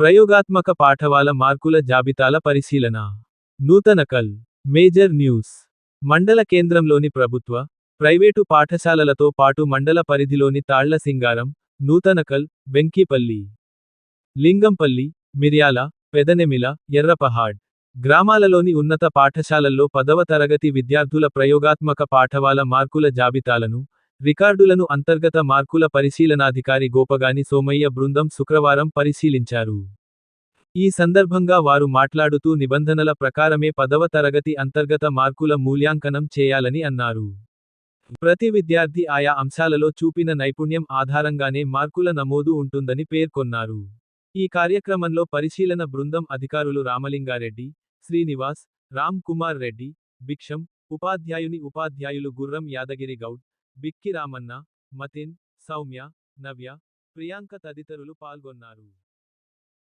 ప్రయోగాత్మక పాఠవాల మార్కుల జాబితాల పరిశీలన. Nuthankal major news. మండల కేంద్రంలోని ప్రభుత్వ ప్రైవేటు పాఠశాలలతో పాటు మండల పరిధిలోని తాళ్ళ సింగారం నూతనకల్ వెంకీపల్లి. లింగంపల్లి మిర్యాల పెదనెమిల ఎర్రపహాడ్. గ్రామాలలోని ఉన్నత పాఠశాలల్లో పదవ తరగతి విద్యార్థుల ప్రయోగాత్మక పాఠవాల మార్కుల జాబితాలను రికార్డులను అంతర్గత మార్కుల పరిశీలనాధికారి గోపగాని సోమయ్య బృందం శుక్రవారం పరిశీలించారు. ఈ సందర్భంగా వారు మాట్లాడుతూ నిబంధనల ప్రకారమే పదవ తరగతి అంతర్గత మార్కుల మూల్యాంకనం చేయాలని అన్నారు. ప్రతి విద్యార్థి ఆయా అంశాలలో చూపిన నైపుణ్యం ఆధారంగానే మార్కుల నమోదు ఉంటుందని పేర్కొన్నారు. ఈ కార్యక్రమంలో పరిశీలన బృందం అధికారులు రామలింగారెడ్డి శ్రీనివాస్ రామ్ కుమార్ రెడ్డి భిక్షం ఉపాధ్యాయుని ఉపాధ్యాయులు గుర్రం యాదగిరి గౌడ్ బిక్కి రామన్న మతిన్ సౌమ్య నవ్య ప్రియాంక తదితరులు పాల్గొన్నారు.